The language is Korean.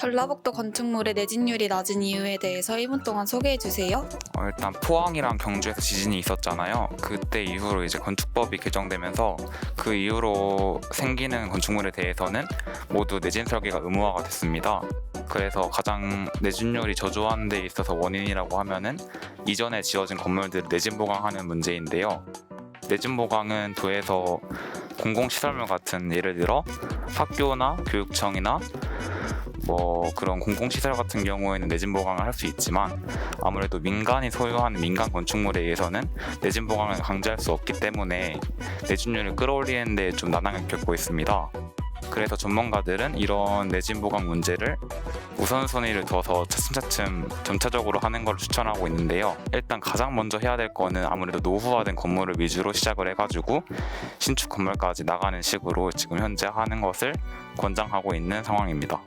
전라북도 건축물의 내진율이 낮은 이유에 대해서 1분 동안 소개해 주세요. 어, 일단 포항이랑 경주에서 지진이 있었잖아요. 그때 이후로 이제 건축법이 개정되면서 그 이후로 생기는 건축물에 대해서는 모두 내진 설계가 의무화가 됐습니다. 그래서 가장 내진율이 저조한 데 있어서 원인이라고 하면은 이전에 지어진 건물들을 내진 보강하는 문제인데요. 내진 보강은 도에서 공공시설물 같은 예를 들어 학교나 교육청이나 뭐 그런 공공시설 같은 경우에는 내진 보강을 할 수 있지만 아무래도 민간이 소유하는 민간 건축물에 의해서는 내진 보강을 강제할 수 없기 때문에 내진율을 끌어올리는 데 좀 난항을 겪고 있습니다. 그래서 전문가들은 이런 내진 보강 문제를 우선순위를 둬서 차츰차츰 점차적으로 하는 걸 추천하고 있는데요. 일단 가장 먼저 해야 될 거는 아무래도 노후화된 건물을 위주로 시작을 해가지고 신축 건물까지 나가는 식으로 지금 현재 하는 것을 권장하고 있는 상황입니다.